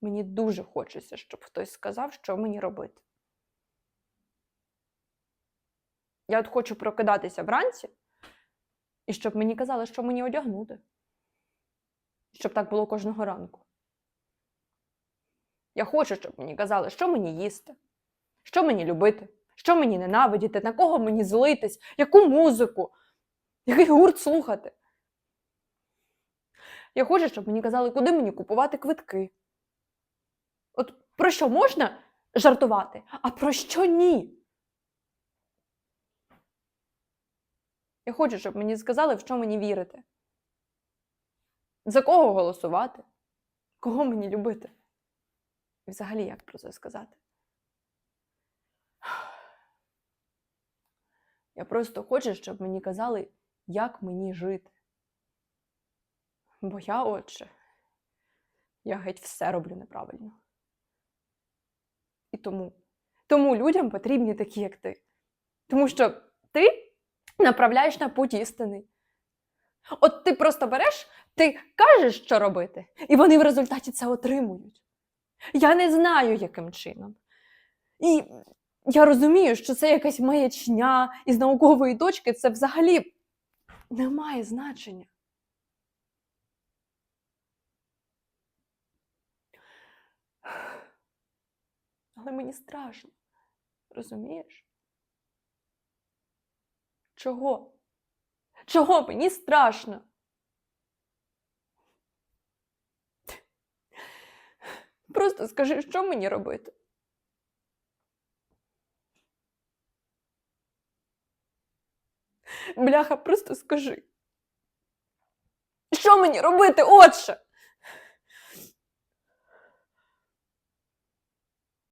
Мені дуже хочеться, щоб хтось сказав, що мені робити. Я от хочу прокидатися вранці, і щоб мені казали, що мені одягнути. Щоб так було кожного ранку. Я хочу, щоб мені казали, що мені їсти, що мені любити, що мені ненавидіти, на кого мені злитись, яку музику, який гурт слухати. Я хочу, щоб мені казали, куди мені купувати квитки. От про що можна жартувати, а про що ні? Я хочу, щоб мені сказали, в що мені вірити. За кого голосувати? Кого мені любити? І взагалі як про це сказати? Я просто хочу, щоб мені казали, як мені жити. Бо я, отже, я геть все роблю неправильно. І тому, тому людям потрібні такі, як ти. Тому що ти направляєш на путь істини. От ти просто береш, ти кажеш, що робити, і вони в результаті це отримують. Я не знаю, яким чином. І я розумію, що це якась маячня, і з наукової точки це взагалі не має значення. Але мені страшно. Розумієш? Чого? Чого мені страшно? Просто скажи, що мені робити? Бляха, просто скажи. Що мені робити, отче?